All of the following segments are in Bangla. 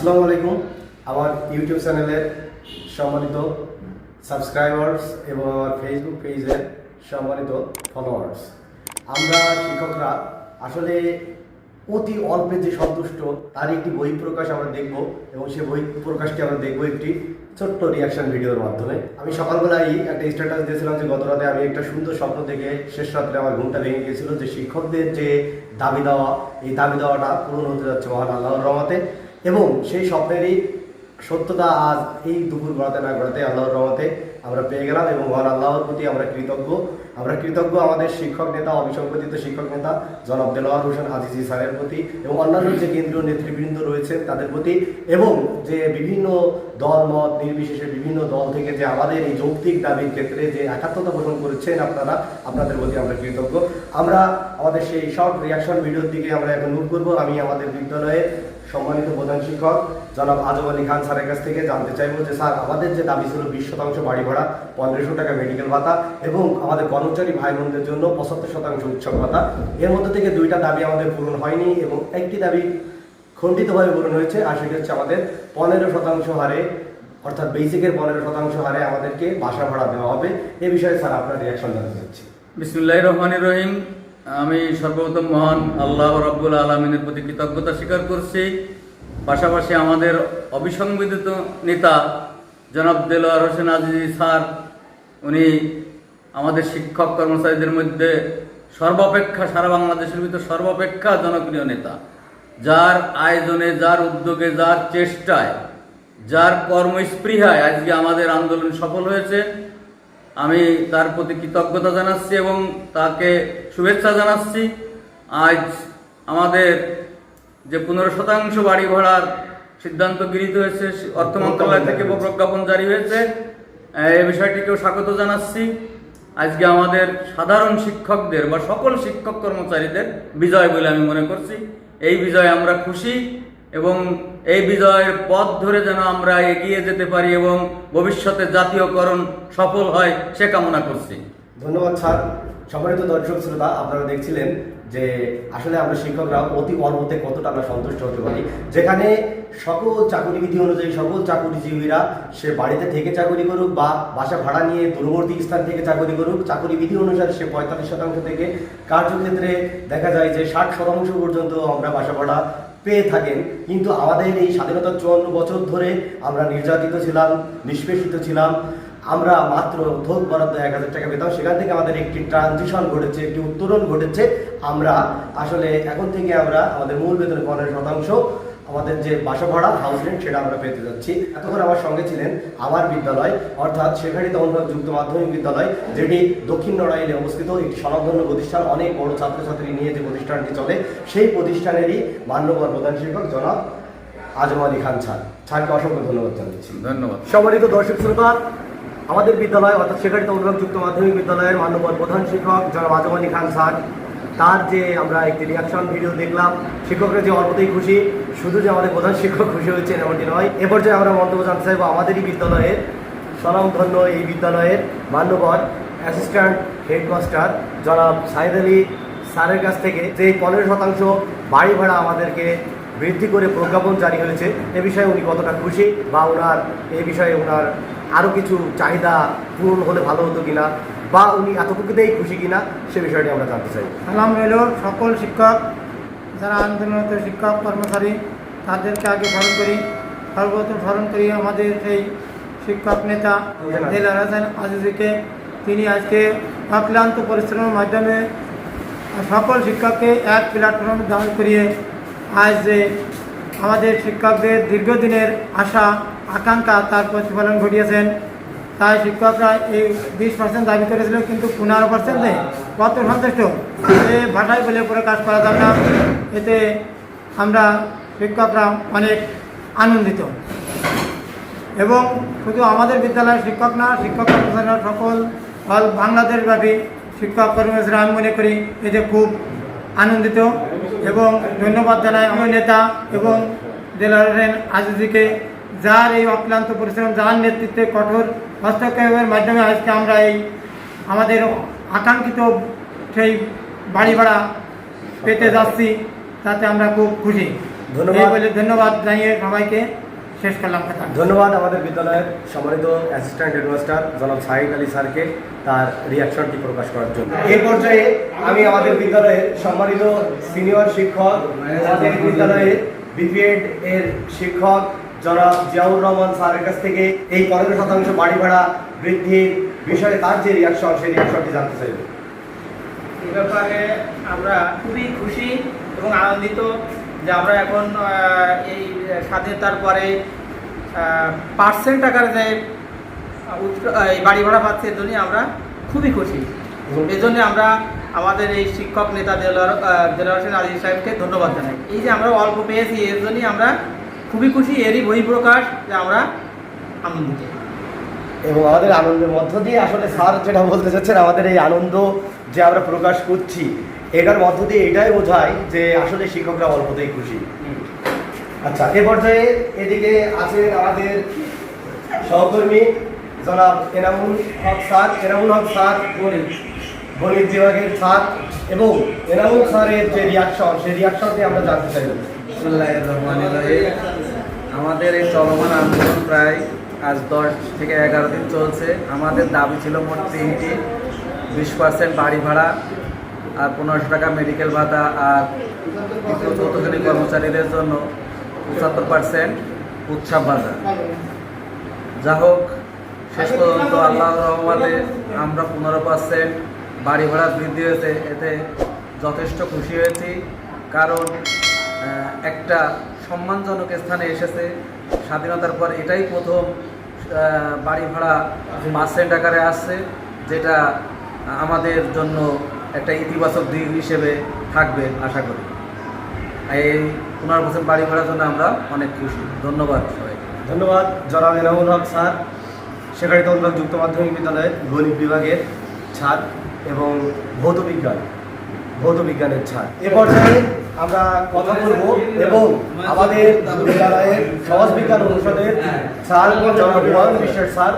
আসসালামু আলাইকুম। আমার ইউটিউব চ্যানেলের সম্মানিত সাবস্ক্রাইবার্স এবং আমার ফেসবুক পেজের সম্মানিত ফলোয়ার্স আমরা শিক্ষকরা আসলে অতি অল্পে যে সন্তুষ্ট তার একটি বই প্রকাশ আমরা দেখব এবং সেই বই প্রকাশটি আমরা দেখব একটি ছোট্ট রিয়াকশন ভিডিওর মাধ্যমে। আমি সকালবেলায় একটা স্ট্যাটাস দিয়েছিলাম যে গত রাতে আমি একটা সুন্দর স্বপ্ন দেখে শেষ রাত্রে আমার ঘুমটা ভেঙে গিয়েছিল যে শিক্ষকদের যে দাবি দেওয়া, এই দাবি দেওয়াটা পূরণ হতে যাচ্ছে মহান আল্লাহর রহমতে। এবং সেই স্বপ্নেরই সত্যতা আজ এই দুপুর গড়াতে না গড়াতে আল্লাহর রহমতে আমরা পেয়ে গেলাম এবং মহান আল্লাহর প্রতি আমরা কৃতজ্ঞ। আমরা কৃতজ্ঞ আমাদের শিক্ষক নেতা অবিসংবাদিত শিক্ষক নেতা, জনাব দেলোয়ার হোসেন আজিজি স্যারের প্রতি এবং অন্যান্য যে কেন্দ্রীয় নেতৃবৃন্দ রয়েছেন তাদের প্রতি এবং যে বিভিন্ন দল, মত নির্বিশেষে বিভিন্ন দল থেকে যে আমাদের এই যৌক্তিক দাবির ক্ষেত্রে যে একাত্মতা পোষণ করেছেন আপনারা, আপনাদের প্রতি আমরা কৃতজ্ঞ। আমরা আমাদের সেই শর্ট রিয়াকশন ভিডিওর দিকে আমরা এখন মুখ করব। আমি আমাদের বিদ্যালয়ে সম্মানিত প্রধান শিক্ষক, জনাব আজম আলী খান স্যারের কাছ থেকে জানতে চাইব যে স্যার, আমাদের যে দাবি ছিল বিশ শতাংশ বাড়ি ভাড়া, পনেরোশো টাকা মেডিকেল ভাতা এবং আমাদের কর্মচারী ভাই বোনদের জন্য পঁচাত্তর শতাংশ উৎসব ভাতা। এর মধ্যে থেকে দুইটা দাবি আমাদের পূরণ হয়নি এবং একটি দাবি খণ্ডিতভাবে পূরণ হয়েছে, আর সেটা হচ্ছে আমাদের পনেরো শতাংশ হারে, অর্থাৎ বেসিকের পনেরো শতাংশ হারে আমাদেরকে বাসা ভাড়া দেওয়া হবে। এ বিষয়ে স্যার আপনার রিয়াকশন জানতে চাচ্ছি। বিসমুল্লাহ রহমান রহিম। আমি সর্বপ্রথম মহান আল্লাহ রব্বুল আলমিনের প্রতি কৃতজ্ঞতা স্বীকার করছি। পাশাপাশি আমাদের অবিসংবিদিত নেতা জনাব দেলোয়ার হোসেন আজিজি স্যার, উনি আমাদের শিক্ষক কর্মচারীদের মধ্যে সর্বাপেক্ষা সারা বাংলাদেশের ভিতর সর্বাপেক্ষা জনপ্রিয় নেতা। যার আয়োজনে যার উদ্যোগে যার চেষ্টায় যার কর্মস্পৃহায় আজকে আমাদের আন্দোলন সফল হয়েছে। আমি তার প্রতি কৃতজ্ঞতা জানাচ্ছি এবং তাকে শুভেচ্ছা জানাচ্ছি। আজ আমাদের যে পনেরো শতাংশ বাড়ি ভাড়ার সিদ্ধান্ত গৃহীত হয়েছে অর্থ মন্ত্রণালয় থেকে প্রজ্ঞাপন জারি হয়েছে। এই বিষয়টিকেও স্বাগত জানাচ্ছি। আজকে আমাদের সাধারণ শিক্ষকদের বা সকল শিক্ষক কর্মচারীদের বিজয় বলে আমি মনে করছি। এই বিজয় আমরা খুশি এবং এই বিজয়ের পথ ধরে যেন আমরা এগিয়ে যেতে পারি এবং ভবিষ্যতে জাতীয়করণ সফল হয় সে কামনা করছি। ধন্যবাদ স্যার। সম্মানিত দর্শক শ্রোতা, আপনারা দেখছিলেন যে আসলে আমরা শিক্ষকরা অতি অল্পতে কতটা আমরা সন্তুষ্ট হতে পারি। যেখানে সকল চাকুরি বিধি অনুযায়ী সকল চাকুরিজীবীরা সে বাড়িতে থেকে চাকরি করুক বা বাসা ভাড়া নিয়ে দূরবর্তী স্থান থেকে চাকরি করুক, চাকরি বিধি অনুসারে সে পঁয়তাল্লিশ শতাংশ থেকে কার্যক্ষেত্রে দেখা যায় যে ষাট শতাংশ পর্যন্ত আমরা বাসা ভাড়া পেয়ে থাকেন। কিন্তু আমাদের এই স্বাধীনতার চুয়ান্ন বছর ধরে আমরা নির্যাতিত ছিলাম, নিষ্পেষিত ছিলাম। আমরা মাত্র থোক বরাদ্দ এক হাজার টাকা পেতাম। সেখান থেকে আমাদের একটি ট্রানজিশন ঘটেছে একটি উত্তরণ ঘটেছে। আমরা আসলে এখন থেকে আমরা আমাদের মূল বেতনের পনেরো শতাংশ আমাদের যে বাসা ভাড়া হাউস রেন্ট সেটা আমরা পেতে যাচ্ছি। এতক্ষণ আমার সঙ্গে ছিলেন আমার বিদ্যালয় অর্থাৎ শেখারিত অনুরাগ যুক্ত মাধ্যমিক বিদ্যালয় যেটি দক্ষিণ নড়াইলে অবস্থিত। একটি স্বনামধন্য প্রতিষ্ঠান অনেক বড় ছাত্রছাত্রী নিয়ে যে প্রতিষ্ঠানটি চলে সেই প্রতিষ্ঠানেরই মান্যবর প্রধান শিক্ষক জনাব আজম আলী খান ছাড় স্যারকে অসংখ্য ধন্যবাদ জানাচ্ছি। ধন্যবাদ। সম্মানিত দর্শক শ্রোতা আমাদের বিদ্যালয়, অর্থাৎ শেখারিত যুক্ত মাধ্যমিক বিদ্যালয়ের মান্যবর প্রধান শিক্ষক জনাব আজম আলী খান স্যার, তার যে আমরা একটি রিয়াকশন ভিডিও দেখলাম, শিক্ষকরা যে অল্পতেই খুশি, শুধু যে আমাদের প্রধান শিক্ষক খুশি হয়েছেন এমনটি নয়, এ পর্যায়ে আমরা মন্তব্য জানতে চাইব আমাদেরই বিদ্যালয়ের স্বনামধন্য এই বিদ্যালয়ের মান্যবর অ্যাসিস্ট্যান্ট হেডমাস্টার জনাব সাইদ আলী স্যারের কাছ থেকে, যে পনেরো শতাংশ বাড়ি ভাড়া আমাদেরকে বৃদ্ধি করে প্রজ্ঞাপন জারি হয়েছে, এ বিষয়ে উনি কতটা খুশি বা ওনার এ বিষয়ে ওনার আরও কিছু চাহিদা পূরণ হলে ভালো হতো কিনা বা উনি এতটুকুতেই খুশি কিনা সে বিষয়টি আমরা জানতে চাই। সালাম রইল সকল শিক্ষক যারা আন্দোলনরত শিক্ষক কর্মচারী তাদেরকে আগে স্মরণ করি। সর্বপ্রথম স্মরণ করি আমাদের সেই শিক্ষক নেতা হাসান আজিজুকে। তিনি আজকে অক্লান্ত পরিশ্রমের মাধ্যমে সকল শিক্ষককে এক প্ল্যাটফর্মে দাঁড় করিয়ে আজ যে আমাদের শিক্ষকদের দীর্ঘদিনের আশা, আকাঙ্ক্ষা তার প্রতিফলন ঘটিয়েছেন। তাই শিক্ষকরা এই বিশ পার্সেন্ট দাবি করেছিল, কিন্তু পনেরো পার্সেন্ট কত সন্তুষ্ট? এ ভাষায় বলে প্রকাশ করা যাবে না। এতে আমরা শিক্ষকরা অনেক আনন্দিত। এবং শুধু আমাদের বিদ্যালয়ের শিক্ষক না, শিক্ষক সকল, অল বাংলাদেশব্যাপী শিক্ষক কর্মচারীরা আমি মনে করি, এতে খুব আনন্দিত এবং ধন্যবাদ জানাই আমার নেতা এবং দেলারেন আজিজিকে যার এই অক্লান্ত পরিশ্রম যার নেতৃত্বে কঠোর হস্তক্ষেপের মাধ্যমে আজকে আমরা এই আমাদের আকাঙ্ক্ষিত সেই বাড়ি ভাড়া পেতে যাচ্ছি তাতে আমরা খুব খুশি ধন্যবাদ। বলে ধন্যবাদ জানিয়ে সবাইকে শেষ করলাম কথা। ধন্যবাদ আমাদের বিদ্যালয়ের সম্মানিত অ্যাসিস্ট্যান্ট হেডমাস্টার জনাব সাহিদ আলী স্যারকে তার রিয়াকশনটি প্রকাশ করার জন্য। এই পর্যায়ে আমি আমাদের বিদ্যালয়ের সম্মানিত সিনিয়র শিক্ষক আমাদের বিদ্যালয়ের বিপিএড এর শিক্ষক জনাব জিয়াউর রহমান স্যারের কাছ থেকে এই পনেরো শতাংশ বাড়ি ভাড়া বৃদ্ধির বিষয়ে তার যে রিয়াকশন সেই রিয়াকশনটি জানতে চাইব। এই ব্যাপারে আমরা খুবই খুশি এবং আনন্দিত যে আমরা এখন এই স্বাধীনতার পরে পার্সেন্ট টাকার যে এই বাড়ি ভাড়া পাচ্ছে এর জন্যই আমরা খুবই খুশি। এই জন্য আমরা আমাদের এই শিক্ষক নেতা দেলোয়ার দেলোয়ার হোসেন আলী সাহেবকে ধন্যবাদ জানাই। এই যে আমরা অল্প পেয়েছি এর জন্যই আমরা খুবই খুশি এরই বহিঃপ্রকাশ যে আমরা আনন্দিত। এবং আমাদের আনন্দের মধ্য দিয়ে আসলে স্যার যেটা বলতে চাচ্ছেন আমাদের এই আনন্দ যে আমরা প্রকাশ করছি এটার মধ্য দিয়ে এটাই বোঝায় যে আসলে শিক্ষকরা অল্পতেই খুশি। আচ্ছা এ পর্যায়ে এদিকে আছেন আমাদের সহকর্মী জনাব এনামুল হক স্যার, এনামুল হক স্যার গণিত গণিত বিভাগের স্যার এবং এনামুল স্যারের যে রিয়াকশন সেই রিয়াকশনটি আমরা জানতে চাই আমাদের এই চলমান আন্দোলন প্রায় আজ দশ থেকে এগারো দিন চলছে। আমাদের দাবি ছিল মোট তিনটি। বিশ পার্সেন্ট বাড়ি ভাড়া আর পনেরোশো টাকা মেডিকেল ভাতা আর তৃতীয় চতুর্থ কর্মচারীদের জন্য পঁচাত্তর পার্সেন্ট উৎসব ভাতা। যা হোক, শেষ পর্যন্ত আল্লাহ রহমাতে আমরা পনেরো পার্সেন্ট বাড়ি ভাড়া বৃদ্ধি হয়েছে, এতে যথেষ্ট খুশি হয়েছি। কারণ একটা সম্মানজনক স্থানে এসেছে। স্বাধীনতার পর এটাই প্রথম বাড়ি ভাড়া পার্সেন্ট আকারে আসছে, যেটা আমাদের জন্য একটা ইতিবাচক দিক হিসেবে থাকবে আশা করি। এই পনেরো পার্সেন্ট বাড়ি ভাড়ার জন্য আমরা অনেক খুশি। ধন্যবাদ সবাইকে। ধন্যবাদ জনাব এনামুল হক স্যার শেখারি তন্দক যুক্ত মাধ্যমিক বিদ্যালয়ের গণিত বিভাগের ছাত্র এবং ভৌত বিজ্ঞান ভৌত বিজ্ঞানের ছাত্র। এ পর্যায়ে আমরা কথা বলব এবং আমাদের বিদ্যালয়ের সমাজ বিজ্ঞান অনুষদের স্যার জনাব হুমায়ুন বিশ্বাস স্যার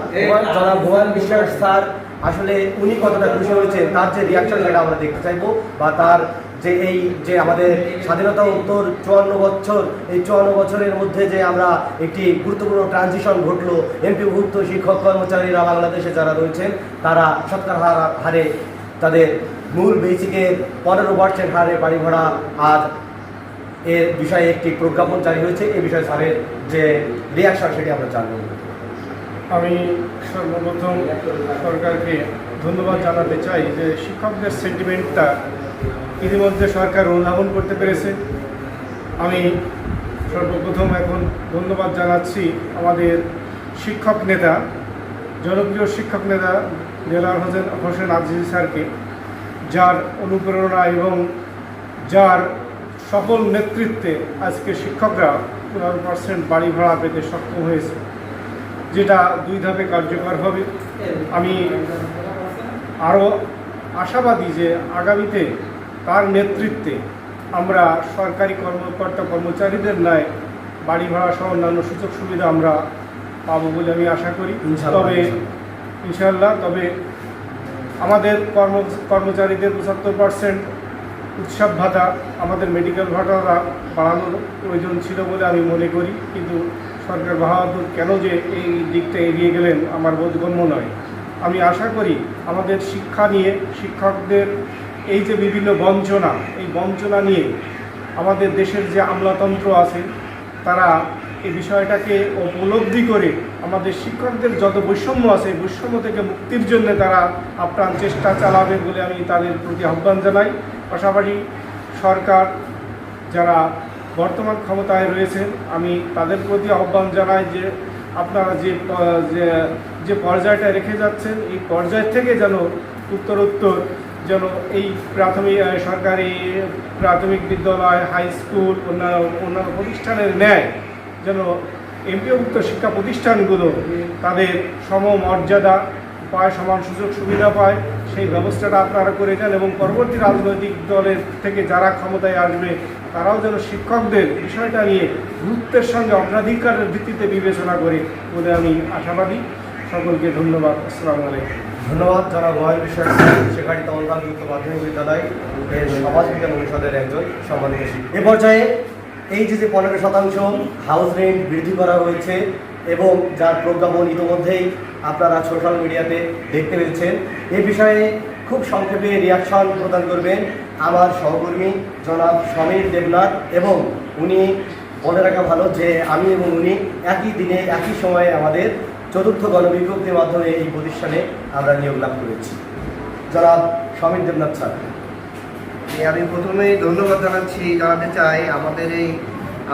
জনাব হুমায়ুন বিশ্বাস স্যার আসলে উনি কতটা খুশি হয়েছেন তার যে রিয়াকশন সেটা আমরা দেখতে চাইব বা তার যে এই যে আমাদের স্বাধীনতা উত্তর চুয়ান্ন বছর, এই চুয়ান্ন বছরের মধ্যে যে আমরা একটি গুরুত্বপূর্ণ ট্রানজিশন ঘটলো এমপিভুক্ত শিক্ষক কর্মচারীরা বাংলাদেশে যারা রয়েছেন, তারা সৎকার হার- হারে তাদের মূল বেসিকের পনেরো পার্সেন্ট হারে বাড়ি ভাড়া আজ এর বিষয়ে একটি প্রজ্ঞাপন জারি হয়েছে, এ বিষয়ে স্যারের যে রিয়াকশন সেটি আমরা জানব। আমি সর্বপ্রথম সরকারকে ধন্যবাদ জানাতে চাই যে শিক্ষকদের সেন্টিমেন্টটা ইতিমধ্যে সরকার অনুধাবন করতে পেরেছে। আমি সর্বপ্রথম এখন ধন্যবাদ জানাচ্ছি আমাদের শিক্ষক নেতা, জনপ্রিয় শিক্ষক নেতা দেলার হোসেন হোসেন আজিজ স্যারকে, যার অনুপ্রেরণা এবং যার সফল নেতৃত্বে আজকে শিক্ষকরা পনেরো পার্সেন্ট বাড়ি ভাড়া পেতে সক্ষম হয়েছে। যেটা দুই ধাপে কার্যকর হবে। আমি আরও আশাবাদী যে আগামীতে তার নেতৃত্বে আমরা সরকারি কর্মকর্তা কর্মচারীদের ন্যায় বাড়ি ভাড়া সহ অন্যান্য সুযোগ সুবিধা আমরা পাবো বলে আমি আশা করি। তবে ইনশাল্লাহ তবে আমাদের কর্ম কর্মচারীদের পঁচাত্তর পার্সেন্ট উৎসব ভাতা আমাদের মেডিকেল ভাতা বাড়ানোর প্রয়োজন ছিল বলে আমি মনে করি। কিন্তু সরকার বাহাদুর কেন যে এই দিকটা এগিয়ে গেলেন আমার বোধগম্য নয়। আমি আশা করি আমাদের শিক্ষা নিয়ে, শিক্ষকদের এই যে বিভিন্ন বঞ্চনা, এই বঞ্চনা নিয়ে আমাদের দেশের যে আমলাতন্ত্র আছে, তারা এই বিষয়টাকে উপলব্ধি করে আমাদের শিক্ষকদের যত বৈষম্য আছে বৈষম্য থেকে মুক্তির জন্য তারা আপ্রাণ চেষ্টা চালাবে বলে আমি তাদের প্রতি আহ্বান জানাই। পাশাপাশি সরকার, যারা বর্তমান ক্ষমতায় রয়েছেন। আমি তাদের প্রতি আহ্বান জানাই যে আপনারা যে, যে- পর্যায়টা রেখে যাচ্ছেন, এই পর্যায় থেকে যেন উত্তরোত্তর যেন এই প্রাথমিক সরকারি প্রাথমিক বিদ্যালয়, হাই স্কুল, অন্যান্য অন্যান্য প্রতিষ্ঠানের ন্যায় যেন এমপিওভুক্ত শিক্ষা প্রতিষ্ঠানগুলো তাদের সমমর্যাদা পায়, সমান সুযোগ সুবিধা পায়, সেই ব্যবস্থাটা আপনারা করে দেন এবং পরবর্তী রাজনৈতিক দলের থেকে যারা ক্ষমতায় আসবে তারাও যেন শিক্ষকদের বিষয়টা নিয়ে গুরুত্বের সঙ্গে অগ্রাধিকারের ভিত্তিতে বিবেচনা করে বলে আমি আশাবাদী। সকলকে ধন্যবাদ। আসসালামু আলাইকুম। ধন্যবাদ যারা হুমায়ুন বিষয় সেখানে তমলকাল যুক্ত মাধ্যমিক বিদ্যালয় সমাজ বিজ্ঞান অনুষদের একজন সম্মানিত এ পর্যায়ে এই যে যে পনেরো শতাংশ হাউস রেন্ট বৃদ্ধি করা হয়েছে এবং যার প্রজ্ঞাপন ইতিমধ্যেই আপনারা সোশ্যাল মিডিয়াতে দেখতে পেয়েছেন, এ বিষয়ে খুব সংক্ষেপে রিয়াকশন প্রদান করবেন। আমার সহকর্মী জনাব সমীর দেবনাথ এবং উনি বলে রাখা ভালো যে আমি এবং উনি একই দিনে, একই সময়ে আমাদের চতুর্থ গণবিজ্ঞপ্তির মাধ্যমে এই প্রতিষ্ঠানে আমরা নিয়োগ লাভ করেছি। জনাব সমীর দেবনাথ স্যার। আমি প্রথমেই ধন্যবাদ জানাচ্ছি, জানাতে চাই আমাদের এই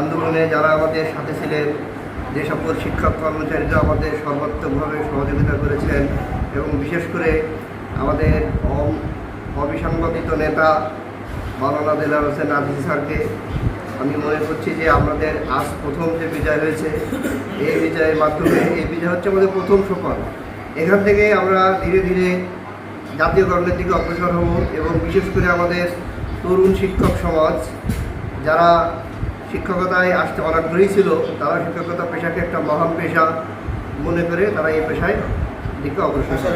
আন্দোলনে যারা আমাদের সাথে ছিলেন, যে সকল শিক্ষক কর্মচারীরা আমাদের সর্বাত্মকভাবে সহযোগিতা করেছেন এবং বিশেষ করে আমাদের অবিসংবাদিত নেতা মাওলানা দেলার হোসেন আজিজ স্যারকে আমি মনে করছি যে আমাদের আজ প্রথম যে বিজয় হয়েছে, এই বিজয়ের মাধ্যমে, এই বিজয় হচ্ছে আমাদের প্রথম সফল। এখান থেকে আমরা ধীরে ধীরে জাতীয়করণের দিকে অগ্রসর হব এবং বিশেষ করে আমাদের তরুণ শিক্ষক সমাজ, যারা শিক্ষকতায় আসতে অনাগ্রহী ছিল, তারা শিক্ষকতা পেশাকে একটা মহান পেশা মনে করে তারা এই পেশায় দিকে অগ্রসর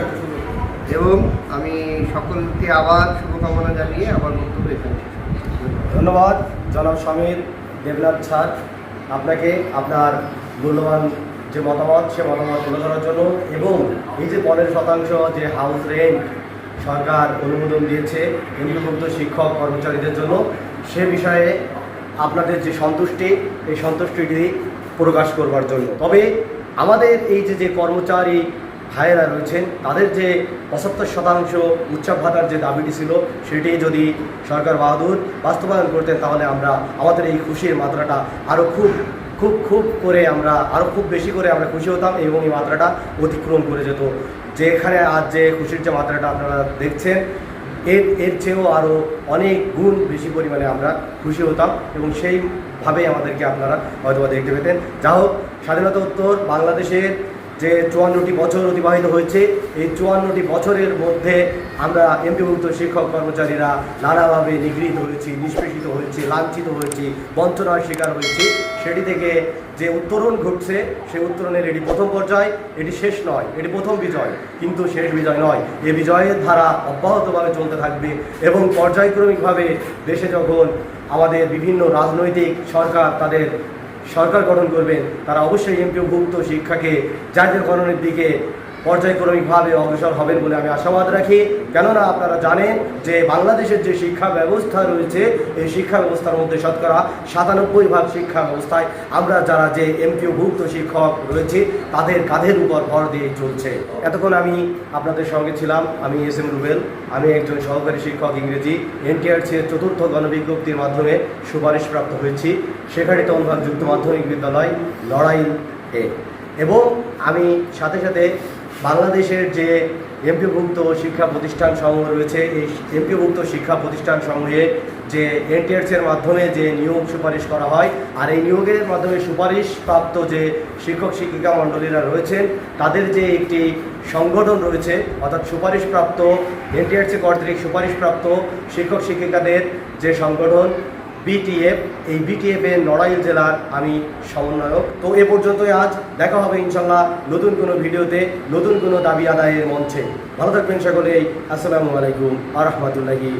এবং আমি সকলকে আবার শুভকামনা জানিয়ে আমার বক্তব্য এখানে ধন্যবাদ, জনাব সমীর দেবনাথ স্যার। আপনাকে আপনার মূল্যবান যে মতামত, সে মতামত তুলে ধরার জন্য এবং এই যে পনেরো শতাংশ যে হাউস রেন্ট সরকার অনুমোদন দিয়েছে কেন্দ্রভুক্ত শিক্ষক কর্মচারীদের জন্য, সে বিষয়ে আপনাদের যে সন্তুষ্টি, এই সন্তুষ্টিটি প্রকাশ করবার জন্য। তবে আমাদের এই যে যে কর্মচারী ভাইয়েরা রয়েছেন, তাদের যে পঁচাত্তর শতাংশ উৎসব ভাতার যে দাবিটি ছিল, সেটি যদি সরকার বাহাদুর বাস্তবায়ন করতেন, তাহলে আমরা আমাদের এই খুশির মাত্রাটা আরও খুব খুব খুব করে আমরা আরও খুব বেশি করে আমরা খুশি হতাম এবং এই মাত্রাটা অতিক্রম করে যেত। যেখানে আজ যে খুশির যে মাত্রাটা আপনারা দেখছেন, এর এর চেয়েও আরও অনেক গুণ বেশি পরিমাণে আমরা খুশি হতাম এবং সেইভাবেই আমাদেরকে আপনারা হয়তো দেখতে পেতেন। যা হোক, স্বাধীনতা উত্তর বাংলাদেশের যে চুয়ান্নটি বছর অতিবাহিত হয়েছে, এই চুয়ান্নটি বছরের মধ্যে আমরা এমপিভুক্ত শিক্ষক কর্মচারীরা নানাভাবে নিগৃহীত হয়েছি, নিষ্পেষিত হয়েছি, লাঞ্ছিত হয়েছি, বঞ্চনার শিকার হয়েছি। সেটি থেকে যে উত্তরণ ঘটছে সেই উত্তরণের এটি প্রথম পর্যায়, এটি শেষ নয়, এটি প্রথম বিজয়। কিন্তু শেষ বিজয় নয়, এ বিজয়ের ধারা অব্যাহতভাবে চলতে থাকবে এবং পর্যায়ক্রমিকভাবে দেশে যখন আমাদের বিভিন্ন রাজনৈতিক সরকার তাদের সরকার গঠন করবেন তারা অবশ্যই এমপিওভুক্ত শিক্ষাকে জাতীয়করণের দিকে পর্যায়ক্রমিকভাবে অগ্রসর হবেন বলে আমি আশাবাদ রাখি। কেননা আপনারা জানেন যে বাংলাদেশের যে শিক্ষা ব্যবস্থা রয়েছে, এই শিক্ষা ব্যবস্থার মধ্যে শতকরা সাতানব্বই ভাগ শিক্ষা ব্যবস্থায় আমরা যারা যে এমপিওভুক্ত শিক্ষক রয়েছে, তাদের কাঁধের উপর ভর দিয়ে চলছে। এতক্ষণ আমি আপনাদের সঙ্গে ছিলাম, আমি এস এম রুবেল। আমি একজন সহকারী শিক্ষক ইংরেজি এনটিআরসি এর চতুর্থ গণবিজ্ঞপ্তির মাধ্যমে সুপারিশপ্রাপ্ত হয়েছি। সেখানে অনুভাগ যুক্ত মাধ্যমিক বিদ্যালয় লড়াই এ এবং আমি সাথে সাথে বাংলাদেশের যে এমপিভুক্ত শিক্ষা প্রতিষ্ঠান সমূহ রয়েছে, এই এমপিভুক্ত শিক্ষা প্রতিষ্ঠান সমূহে যে এনটিআরসির মাধ্যমে যে নিয়োগ সুপারিশ করা হয়, আর এই নিয়োগের মাধ্যমে সুপারিশপ্রাপ্ত যে শিক্ষক, শিক্ষিকা মণ্ডলীরা রয়েছেন, তাদের যে একটি সংগঠন রয়েছে, অর্থাৎ সুপারিশপ্রাপ্ত এনটিআরসি কর্তৃক সুপারিশপ্রাপ্ত শিক্ষক, শিক্ষিকাদের যে সংগঠন বিটিএফ এই বিটিএফ নড়াইল জেলার আমি সমন্বয়ক। তো এ পর্যন্তই আজ দেখা হবে ইনশাল্লাহ নতুন কোনো ভিডিওতে, নতুন কোনো দাবি আদায়ের মঞ্চে। ভালো থাকবেন সকলেই। আসসালামু আলাইকুম আ রহমতুল্লাহি